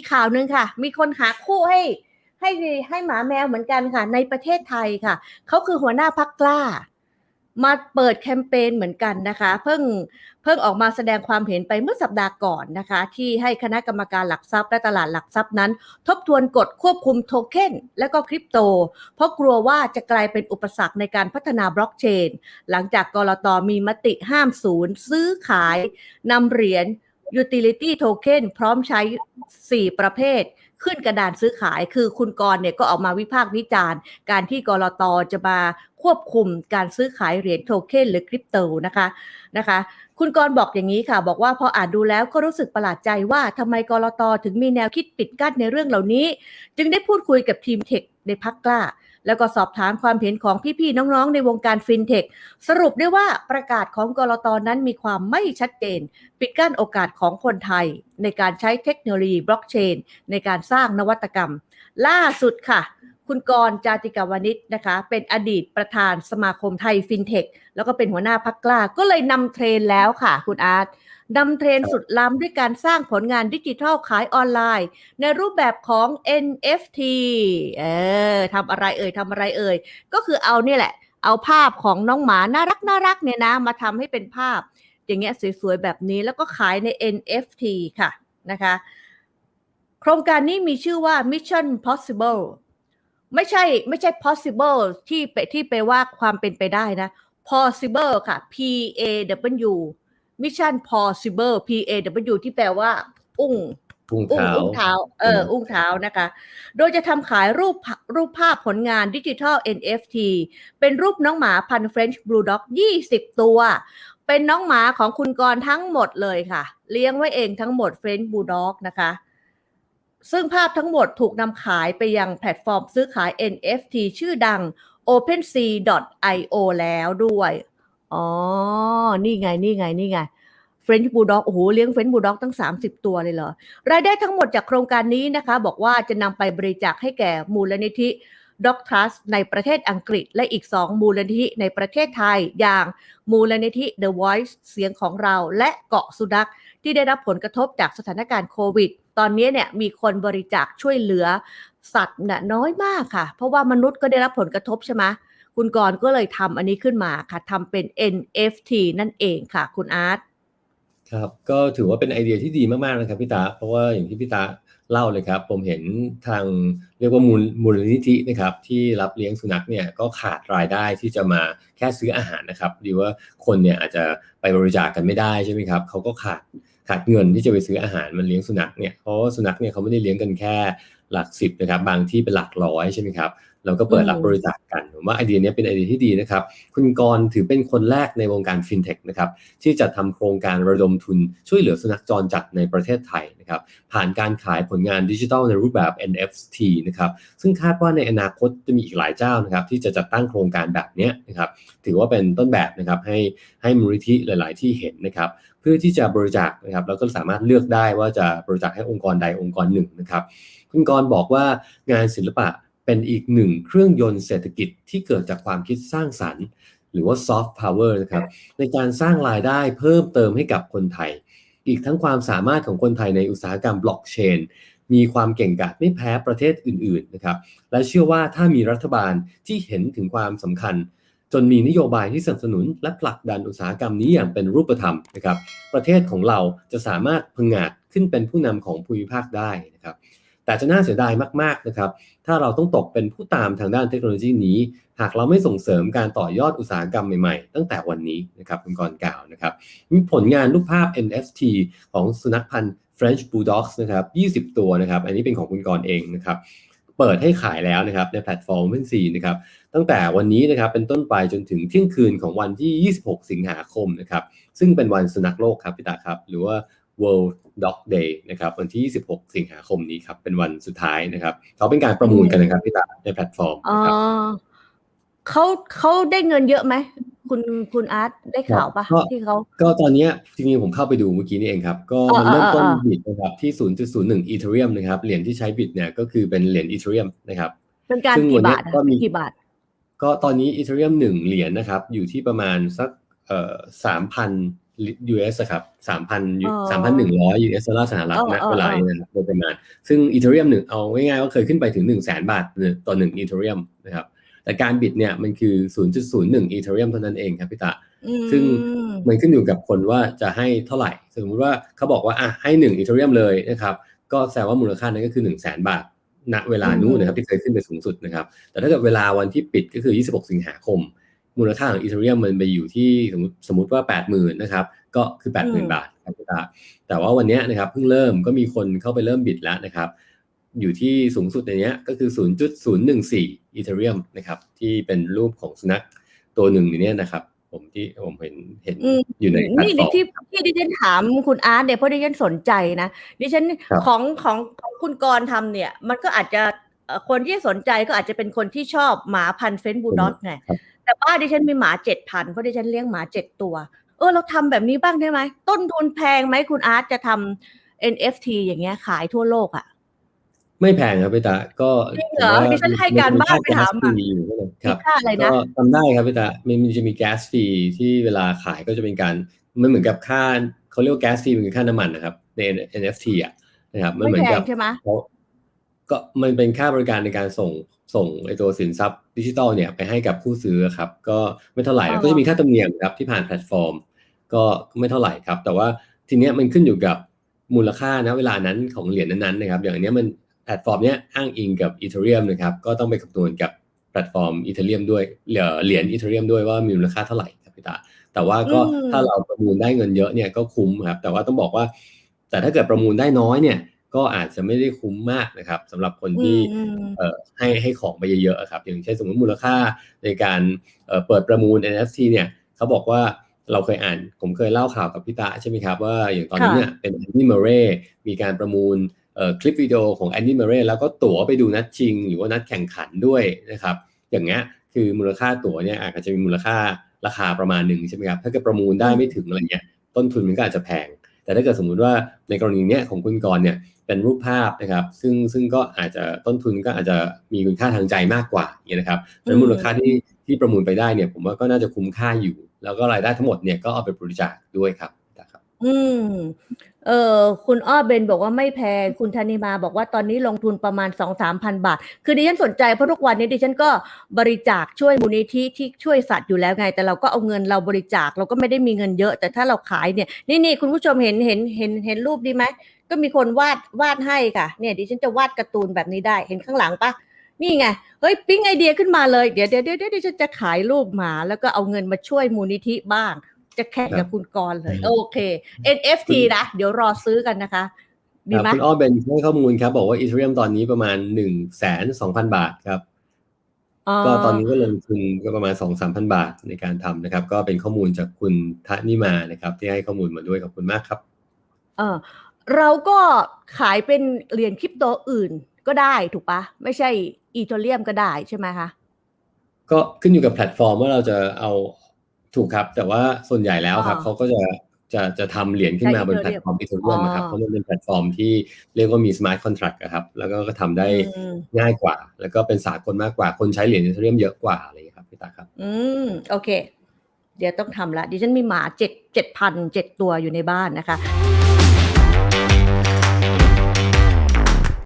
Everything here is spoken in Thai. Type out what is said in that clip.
อีกข่าวหนึ่งค่ะ มีคนหาคู่ให้ให้ให้หมาแมวเหมือนกันค่ะ ในประเทศไทยค่ะ เขาคือหัวหน้าพักกล้า มาเปิดแคมเปญเหมือนกันนะคะ เพิ่งเพิ่งออกมาแสดงความเห็นไปเมื่อสัปดาห์ก่อนนะคะ ที่ให้คณะกรรมการหลักทรัพย์และตลาดหลักทรัพย์นั้น ทบทวนกฎควบคุมโทเค็นและก็คริปโต เพราะกลัวว่าจะกลายเป็นอุปสรรคในการพัฒนาบล็อกเชน หลังจากกรตมีมติห้ามศูนย์ ซื้อขายนำเหรียญ utility token พร้อมใช้ 4 ประเภท ขึ้นกระดานซื้อขายคือคุณกรณ์เนี่ยก็ออกมาวิพากษ์วิจารณ์ การที่กรตจะมาควบคุมการซื้อขายเหรียญโทเค็นหรือคริปโตนะคะนะคะ คุณกรณ์บอกอย่างนี้ค่ะ บอกว่าพออ่านดูแล้วก็รู้สึกประหลาดใจว่าทำไมกรตถึงมีแนวคิดปิดกั้นในเรื่องเหล่านี้ จึงได้พูดคุยกับทีมเทคในพักกล้า แล้วก็สอบถามความเห็นของพี่ๆน้องๆ ในวงการฟินเทคสรุปได้ว่าประกาศของกรตอนนั้นมีความไม่ชัดเจน ปิดกั้นโอกาสของคนไทย ในการใช้เทคโนโลยีบล็อกเชน ในการสร้างนวัตกรรม ล่าสุดค่ะ คุณกรณ์จาติกาวนิชนะคะ เป็นอดีตประธานสมาคมไทยฟินเทคแล้วก็เป็นหัวหน้าพักกล้า ก็เลยนำเทรนแล้วค่ะ คุณอาร์ตนำเทรนสุดล้ำด้วยการสร้างผลงานดิจิทัลขายออนไลน์ ในรูปแบบของ NFT เออทำอะไรเอ่ยทำอะไรเอ่ย ก็คือเอาเนี่ยแหละ เอาภาพของน้องหมาน่ารักน่ารักเนี่ยนะ มาทำให้เป็นภาพ อย่างเงี้ยสวยๆ แบบนี้แล้วก็ขายใน NFT ค่ะนะคะ โครงการนี้มีชื่อว่า Mission Possible ไม่ใช่ไม่ใช่ possible ที่ไปที่ไปลว่าความเป็นไปได้นะ possible ค่ะ P A W Mission Possible P A W ที่แปลว่า อุ้งพุงอุ้งเท้าอุ้งเท้าเอออืมอุ้งเท้านะคะ โดยจะทำขายรูปภารูปภาพผลงานดิจิทัล NFT เป็นรูปน้องหมาพันธุ์ French Bulldog 20 ตัว เป็นน้องหมาของคุณกรณ์ทั้งหมดเลยค่ะ เลี้ยงไว้เองทั้งหมด French Bulldog นะคะ ซึ่งภาพทั้งหมดถูกนำขายไปยังแพลตฟอร์มซื้อขาย NFT ชื่อดัง OpenSea.io แล้วด้วย อ๋อ นี่ไง นี่ไง นี่ไง French Bulldog โอ้โห เลี้ยง French Bulldog ตั้ง 30 ตัวเลยเหรอ รายได้ทั้งหมดจากโครงการนี้นะคะ บอกว่าจะนำไปบริจาคให้แก่มูลนิธิ Dog Trust ในประเทศอังกฤษ และอีก 2 มูลนิธิในประเทศไทย อย่างมูลนิธิ The Voice เสียงของเรา และเกาะสุนัขที่ได้รับผลกระทบจากสถานการณ์โควิดตอนนี้เนี่ยมีคนบริจาคช่วยเหลือสัตว์น่ะน้อยมากค่ะ เพราะว่ามนุษย์ก็ได้รับผลกระทบใช่ไหมคุณกรก็เลยทำอันนี้ขึ้นมาค่ะทำเป็น NFT นั่นเองค่ะ คุณอาร์ตครับ ก็ถือว่าเป็นไอเดียที่ดีมากๆนะครับพี่ตา เพราะว่าอย่างที่พี่ตาเล่าเลยครับ ผมเห็นทางเรียกว่ามูลมูลนิธินะครับที่รับเลี้ยงสุนัขเนี่ยก็ขาดรายได้ที่จะมาแค่ซื้ออาหารนะครับดีว่าคนเนี่ยอาจจะไปบริจาคกันไม่ได้ใช่ไหมครับเขาก็ขาด ขาดเงินที่จะไปซื้ออาหารมันเลี้ยงสุนัขเนี่ยเพราะว่าสุนัขเนี่ยเขาไม่ได้เลี้ยงกันแค่ หลักสิบนะครับบางที่เป็นหลักร้อยใช่ไหมครับเราก็เปิดรับบริจาคกันผมว่าไอเดียเนี้ยเป็นไอเดียที่ดีนะครับ คุณกรณ์ถือเป็นคนแรกในวงการฟินเทคนะครับที่จะทำโครงการระดมทุนช่วยเหลือสุนัขจรจัดในประเทศไทยนะครับผ่านการขายผลงานดิจิทัลในรูปแบบ NFT นะครับซึ่งคาดว่าในอนาคตจะมีอีกหลายเจ้านะครับที่จะจัดตั้งโครงการแบบเนี้ยนะครับถือว่าเป็นต้นแบบนะครับให้ให้มูลนิธิหลาย ๆ ที่เห็นนะครับเพื่อที่จะบริจาคนะครับแล้วก็สามารถเลือกได้ว่าจะบริจาคให้องค์กรใดองค์กรหนึ่งนะครับคุณกรบอกว่างานศิลปะเป็นอีกหนึ่งเครื่องยนต์เศรษฐกิจที่เกิดจากความคิดสร้างสรรค์ หรือว่า soft power นะครับในการสร้างรายได้เพิ่มเติมให้กับคนไทย อีกทั้งความสามารถของคนไทยในอุตสาหกรรมบล็อกเชนมีความเก่งกาจไม่แพ้ประเทศอื่นๆนะครับและเชื่อว่าถ้ามีรัฐบาลที่เห็นถึงความสำคัญ จนมีนโยบายที่สนับสนุน และผลักดันอุตสาหกรรมนี้อย่างเป็นรูปธรรมนะครับ ประเทศของเราจะสามารถพึงอาจขึ้นเป็นผู้นำของภูมิภาคได้นะครับ แต่จะน่าเสียดายมากๆนะครับถ้าเราต้องตกเป็นผู้ตามทางด้านเทคโนโลยีนี้ หากเราไม่ส่งเสริมการต่อยอดอุตสาหกรรมใหม่ๆ ตั้งแต่วันนี้นะครับคุณกรกล่าวนะครับมีผลงานรูปภาพ NFT ของสุนัขพันธุ์ French Bulldogs นะครับ 20 ตัวนะครับ อันนี้เป็นของคุณกรเองนะครับ เปิดให้ขายแล้วนะครับในแพลตฟอร์ม OpenSea นะครับ ตั้งแต่วันนี้นะครับเป็นต้นไปจนถึงเที่ยงคืนของวันที่ 26 สิงหาคมนะครับ ซึ่งเป็นวันสุนัขโลกครับพี่ตาครับ หรือว่า World Dog Day นะครับวันที่ 26 สิงหาคมนี้ครับเป็นวันสุดท้ายนะครับเขาเป็นการประมูลกันนะครับพี่ตาในแพลตฟอร์มอ๋อนะครับเขาเขาได้เงินเยอะไหมคุณคุณอาร์ตได้ข่าวปะก็ที่เขาก็ตอนเนี้ยจริงๆผมเข้าไปดูเมื่อกี้นี่เองครับ ก็อ่ามันเริ่มต้นอ่าอ่าบิตนะครับที่ 0.01อีเทเรียมนะครับเหรียญที่ใช้บิตเนี่ยก็คือเป็นเหรียญอีเทเรียมนะครับเป็นการซึ่งกี่วันเนี้บายทอะก็มีกี่บาท ก็ตอนนี้อีเทเรียมหนึ่งเหรียญนะครับอยู่ที่ประมาณสักเอ่อสามพัน US อะครับสามพันอ๋อสามพันหนึ่งร้อย US ดอลลาร์สหรัฐอ๋อณอ๋อเวลานี้นะครับโดยประมาณ ซึ่งอีเทเรียมหนึ่งเอาง่ายๆว่าเคยขึ้นไปถึงหนึ่งแสนบาทต่อหนึ่งอีเทเรียมนะครับ แต่การบิดเนี่ยมันคือ0.01อีเทเรียมเท่านั้นเองครับพี่ตาอืมซึ่งมันขึ้นอยู่กับคนว่าจะให้เท่าไหร่ สมมติว่าเขาบอกว่าอะให้1อีเทเรียมเลยนะครับ ก็แสดงว่ามูลค่านั้นก็คือ1 0 0 0 0แสนบาทณเวลานู้นนะครับที่เคยขึ้นไปสูงสุดนะครับ แต่ถ้าเกิดเวลาวันที่ปิดก็คือ 26 สิงหาคม มูลค่าของอีเทเรียมมันไปอยู่ที่สมมติสมมติว่า80,000นะครับก็คือ80,000บาทครับพี่ตาแต่ว่าวันเนี้ยนะครับเพิ่งเริ่มก็มีคนเข้าไปเริ่มบิดแล้วนะครับ อยู่ที่สูงสุดในเนี้ยก็คือ 0.014อีเทเรียมนะครับที่เป็นรูปของสุนัขตัวหนึ่งในเนี้ยนะครับ ผมที่ผมเห็นเห็นอืมอยู่ในแพลตนี่ฟอร์มที่ที่ดิฉันถามคุณอาร์ตเนี่ยเพราะดิฉันสนใจนะดิฉันครับของของของคุณกรณ์ทำเนี่ย มันก็อาจจะเอ่อคนที่สนใจก็อาจจะเป็นคนที่ชอบหมาพันธุ์เฟนบูลด็อกไงครับ แต่บ้านดิฉันมีหมาเจ็ดพันเพราะดิฉันเลี้ยงหมาเจ็ดตัว เออ เราทำแบบนี้บ้างได้ไหม ต้นทุนแพงไหมคุณอาร์ตจะทำ NFT อย่างเงี้ยขายทั่วโลกอะ ไม่แพงครับพี่ตา ก็จริงเหรอดิฉันให้การบ้านไปถามฟอะรีอยู่ครับมีค่าอะไรนะก็ทำได้ครับพี่ตามันมันจะมีแก๊สฟรีที่เวลาขายก็จะเป็นการมันเหมือนกับค่าเขาเรียกว่าแก๊สฟรีมันคือค่าน้ำมันนะครับใน NFT อะนะครับมันไม่เหมือนแพกังบใช่ไหมเขา ก็มันเป็นค่าบริการในการส่งส่งไอตัวสินทรัพย์ดิจิทัลเนี่ยไปให้กับผู้ซื้อครับ ก็ไม่เท่าไหร่แล้วก็จะมีค่าธรรมเนียมครับที่ผ่านแพลตฟอร์ม ก็ไม่เท่าไหร่ครับ แต่ว่าทีเนี้ยมันขึ้นอยู่กับมูลค่านะเวลานั้นของเหรียญนั้นๆนะครับ อย่างอันเนี้ยมันแพลตฟอร์มเนี้ยอ้างอิงกับอีเทเรียมนะครับ ก็ต้องไปคำนวณกับแพลตฟอร์มอีเทเรียมด้วยเหรียญเหรียญอีเทเรียมด้วยว่ามีมูลค่าเท่าไหร่ครับพี่ตาแต่ว่าก็อืมถ้าเราประมูลได้เงินเยอะเนี่ยก็คุ้มครับ แต่ว่าต้องบอกว่า แต่ถ้าเกิดประมูลได้น้อยเนี่ย ก็อาจจะไม่ได้คุ้มมากนะครับสำหรับคนที่อืมเอ่อให้ให้ของไปเยอะๆอะครับอย่างเช่นสมมติมูลค่าในการเอ่อเปิดประมูล NFT เนี่ยเขาบอกว่าเราเคยอ่านผมเคยเล่าข่าวกับพี่ตาใช่ไหมครับ ว่าอย่างตอนนี้เนี่ยเป็นแอนดี้เมเรมีการประมูลเอ่อคลิปวิดีโอของแอนดี้เมเรแล้วก็ตั๋วไปดูนัดชิง หรือว่านัดแข่งขันด้วยนะครับ อย่างเงี้ยคือมูลค่าตั๋วเนี่ยอาจจะมีมูลค่าราคาประมาณหนึ่งใช่ไหมครับถ้าเกิดประมูลได้ไม่ถึงอะไรเงี้ยต้นทุนมันก็อาจจะแพง แต่ถ้าเกิดสมมุติว่าในกรณีเนี้ยของคุณกรเนี่ยเป็นรูปภาพนะครับ ซึ่งซึ่งก็อาจจะต้นทุนก็อาจจะมีคุณค่าทางใจมากกว่าอย่างเงี้ยนะครับดังนั้นมูลค่าที่ที่ประมูลไปได้เนี่ยผมว่าก็น่าจะคุ้มค่าอยู่ แล้วก็รายได้ทั้งหมดเนี่ยก็เอาไปบริจาคด้วยครับ อืม เออ คุณอ้อเบนบอกว่าไม่แพง คุณธนิมาบอกว่าตอนนี้ลงทุนประมาณสองสามพันบาท คือดิฉันสนใจเพราะทุกวันนี้ดิฉันก็บริจาคช่วยมูลนิธิที่ช่วยสัตว์อยู่แล้วไง แต่เราก็เอาเงินเราบริจาคเราก็ไม่ได้มีเงินเยอะ แต่ถ้าเราขายเนี่ย นี่นี่คุณผู้ชมเห็นเห็นเห็นเห็นรูปดีไหม ก็มีคนวาดวาดให้ค่ะ เนี่ยดิฉันจะวาดการ์ตูนแบบนี้ได้ เห็นข้างหลังปะ นี่ไง เฮ้ยปิ๊งไอเดียขึ้นมาเลย เดี๋ยวเดี๋ยวเดี๋ยวเดี๋ยวดิฉันจะขายรูปหมา แล้วก็เอาเงินมาช่วยมูลนิธิบ้าง จะแข่งกับคุณกรณ์เลย โอเค NFT นะ เดี๋ยวรอซื้อกันนะคะดีไหมคุณอ้อเบนให้ข้อมูลครับ บอกว่าอีเทเรียมตอนนี้ประมาณ1นึ่งแสนสองพันบาทครับ ก็ตอนนี้ก็ลงทุนก็ประมาณสองสามพันบาทในการทำนะครับ ก็เป็นข้อมูลจากคุณทะนิมานะครับ ที่ให้ข้อมูลมาด้วยขอบคุณมากครับ เออเราก็ขายเป็นเหรียญคริปโตอื่นก็ได้ถูกปะไม่ใช่อีโทเรียมก็ได้ใช่ไหมคะก็ขึ้นอยู่กับแพลตฟอร์มว่าเราจะเอา ถูกครับ แต่ว่าส่วนใหญ่แล้วครับอ่าเขาก็จะจะจะทำเหรียญขึ้นมาใช้บนแพลตฟอร์มอีเทเรียมครับอ๋อเพราะมันเป็นแพลตฟอร์มที่เรียกว่ามีสมาร์ทคอนแท็กครับ แล้วก็ก็ทำได้อืมง่ายกว่า แล้วก็เป็นสากลมากกว่าคนใช้เหรียญอีเทเรียมเยอะกว่าอะไรอย่างเงี้ยครับพี่ตาครับ อืมโอเค เดี๋ยวต้องทำละดิฉันมีหมาเจ็ดเจ็ดพันเจ็ดตัวอยู่ในบ้านนะคะ